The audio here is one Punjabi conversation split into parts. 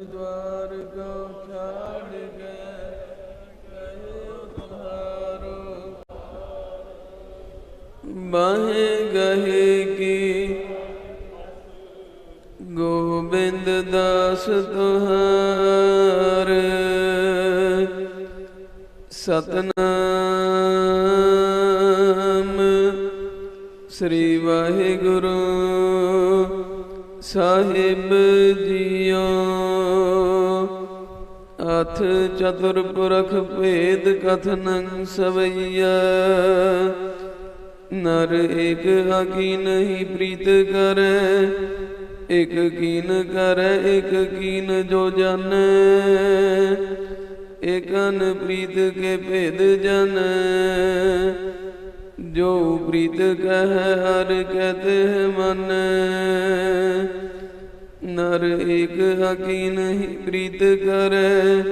द्वार को छाड़ गए कहे उधारो बाहे गहे की गोविंद दास तुहार ਸਤਨਾਮ ਸ੍ਰੀ ਵਾਹਿਗੁਰੂ ਸਾਹਿਬ ਜੀਓ ਅਥ ਚਤੁਰ ਪੁਰਖ ਭੇਦ ਕਥਨੰ ਸਵਈਆ ਨਰ ਏਕ ਆਕੀ ਨਹੀਂ ਪ੍ਰੀਤ ਕਰੈ, ਇਕ ਕੀਨ ਕਰੈ, ਇਕ ਕੀਨ ਜੋ ਜਾਣੈ ਏਕਨ ਪ੍ਰੀਤ ਕੇ ਭੇਦ ਜਨ, ਜੋ ਪ੍ਰੀਤ ਕਹੈ ਹਰ ਕਹਤੇ ਮਨ। ਨਰ ਏਕ ਹਕੀਨ ਹੀ ਪ੍ਰੀਤ ਕਰੈ।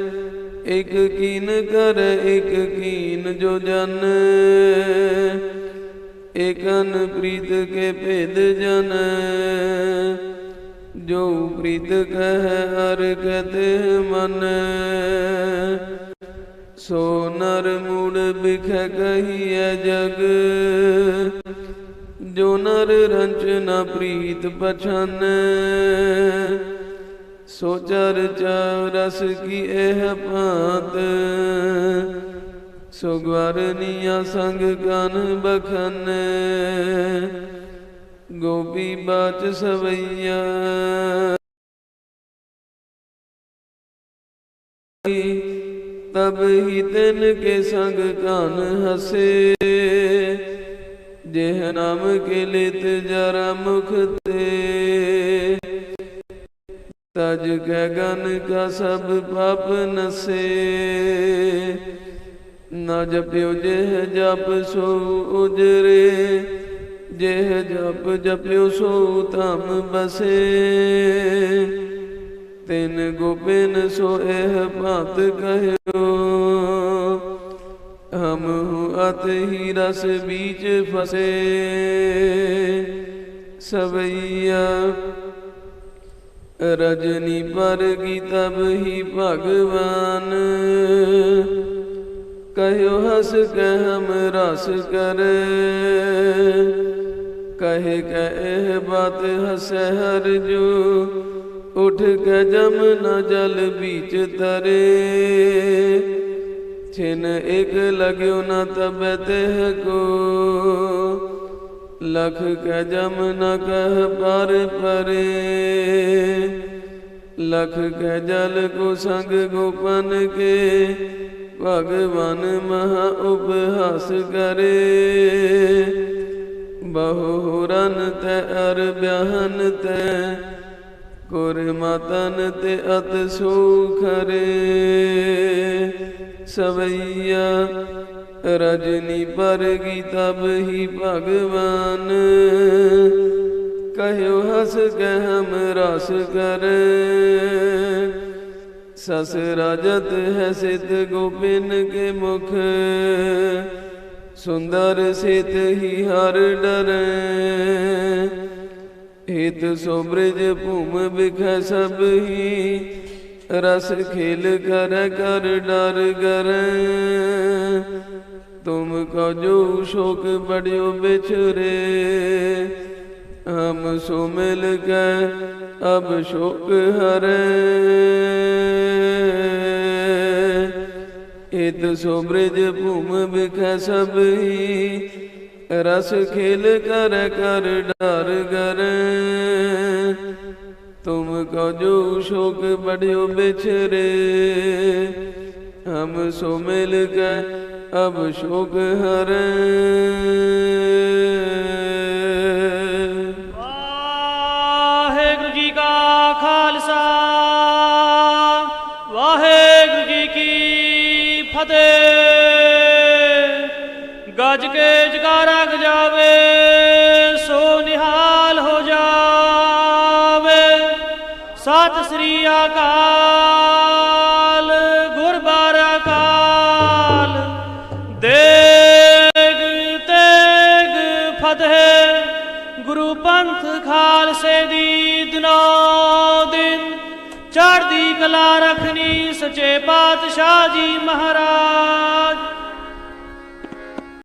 ਇਕ ਕੀਨ ਕਰੈ, ਇਕ ਕੀਨ ਜੋ ਜਨ। ਏਕਨ ਪ੍ਰੀਤ ਕੇ ਭੇਦ ਜਨ। ਜੋ ਪ੍ਰੀਤ ਕਹਿ, ਹਰ ਕਹਤੇ ਮਨ। ਸੋ ਨਰ ਮੂੜ ਬਿਖੈ ਕਹੀਐ ਜਗ। ਜੋ ਨਰ ਰੰਚ ਨ ਪ੍ਰੀਤ ਪਛਾਨੈ। ਸੋ ਚਰਚਾ ਰਸ ਕੀ ਇਹ ਭਾਤ। ਸੋ ਗਵਰਨੀਆ ਸੰਗ ਕਨ ਬਖਨ। ਗੋਪੀ ਬਾਚ ਸਵਈਆ। ਤਬ ਹੀ ਤਿਨ ਕੇ ਸੰਗ ਕਨ ਹਸੇ। ਜਿਹ ਨਾਮ ਕੇ ਜਰਾ ਮੁਖ ਤੇ। ਤਜ ਕੈ ਗਨ ਕਾ ਸਭ ਪਾਪ ਨਸੇ। ਨਾ ਜਪਿਓ ਜਿਹ ਜਪ ਸੋ ਉਜਰੇ। ਜਿਹ ਜਪ ਜਪਿਓ ਸੋ ਧਮ ਬਸੇ। ਤਿਨ ਗੋਬਿਨ ਸੋ ਇਹ ਭਾਤ ਕਹਿਓ। ਹੂ ਹੀ ਰਸ ਬੀਚ ਫਸੇ। ਸਵਈਆ ਰਜਨੀ ਪਰ ਕੀ ਤਬ ਹੀ ਭਗਵਾਨ। ਕਹਿਓ ਹਸ ਕਹਿ ਹਮ ਰਸ ਕਰ। ਕਹੇ ਕਹਿ ਬਾਤ ਹਸੈ ਹਰ ਜੋ। ਉਠ ਕੇ ਜਮ ਜਮਨਾ ਜਲ ਵਿੱਚ ਤਰੇ। ਛਿਨ ਇੱਕ ਲਗਿਓ ਨਾ ਤਬੈ ਤਹ ਕੋ, ਲਖ ਕੇ ਜਮਨਾ ਕਹ ਪਰ ਪਰੇ, ਲਖ ਕੇ ਜਲ ਕੋ ਸੰਗ ਗੋਪਨ ਕੇ, ਭਗਵਾਨ ਮਹਾ ਉਪਹਾਸ ਕਰੇ। ਬਹੁ ਰਨ ਤੈ ਅਰ ਬਿਆਹਨ ਤੈ ਗੁਰ ਮਤਨ ਤੇ ਅਤ ਸੁਖ ਰੇ। ਸਵਈਆ ਰਜਨੀ ਪਰ ਕੀ ਤਬ ਹੀ ਭਗਵਾਨ। ਕਹਿਓ ਹਸ ਕੇ ਹਮ ਰਸ ਕਰ ਸਸ ਰਾਜਤ ਹੈ ਸਿਤ ਗੋਪਿਨ ਕੇ ਮੁਖ। ਸੁੰਦਰ ਸਿਤ ਹੀ ਹਰ ਡਰੈ। ਹਿਤ ਸੋ ਬ੍ਰਿਜ ਭੂਮ ਬਿਖੈ ਸਭ ਹੀ, ਰਸ ਖੇਲ ਕਰ ਕਰ ਡਰ ਗਰ। ਤੁਮ ਕੋ ਜੋ ਸ਼ੋਕ ਬੜਿਓ ਬਿਛਰੇ ਹਮ ਸੋ ਮਿਲ ਕੇ ਅਬ ਸ਼ੋਕ ਹਰੇ। ਹਿਤ ਸੋ ਬ੍ਰਿਜ ਭੂਮ ਬਿਖੈ ਸਭ ਹੀ ਰਸ ਖੇਲ ਕਰ ਕਰ ਡਰ ਗਰ ਤੁਮ ਕੋ ਜੋ ਸ਼ੋਕ ਬੜਿਓ ਬਿਛਰੇ। ਹਮ ਸੋ ਮਿਲ ਕੇ ਅਬ ਸ਼ੋਕ ਹਰ। ਵਾਹਿਗੁਰੂ ਜੀ ਕਾ ਖਾਲਸਾ, ਵਾਹਿਗੁਰੂ ਜੀ ਕੀ ਫਤਿਹ। ਕੇ ਜਕਾਰਾ ਗਜਾਵੇ ਸੋ ਨਿਹਾਲ ਹੋ ਜਾਵੇ। ਸਤਿ ਸ੍ਰੀ ਅਕਾਲ ਗੁਰਬਾਰ ਅਕਾਲ। ਦੇਗ ਤੇਗ ਫਤਿਹ, ਗੁਰੂ ਪੰਥ ਖਾਲਸੇ ਦੀ ਦਿਨੋ ਦਿਨ। ਚੜ੍ਹਦੀ ਕਲਾ ਰਖਨੀ ਸੱਚੇ ਪਾਤਸ਼ਾਹ ਜੀ ਮਹਾਰਾਜ।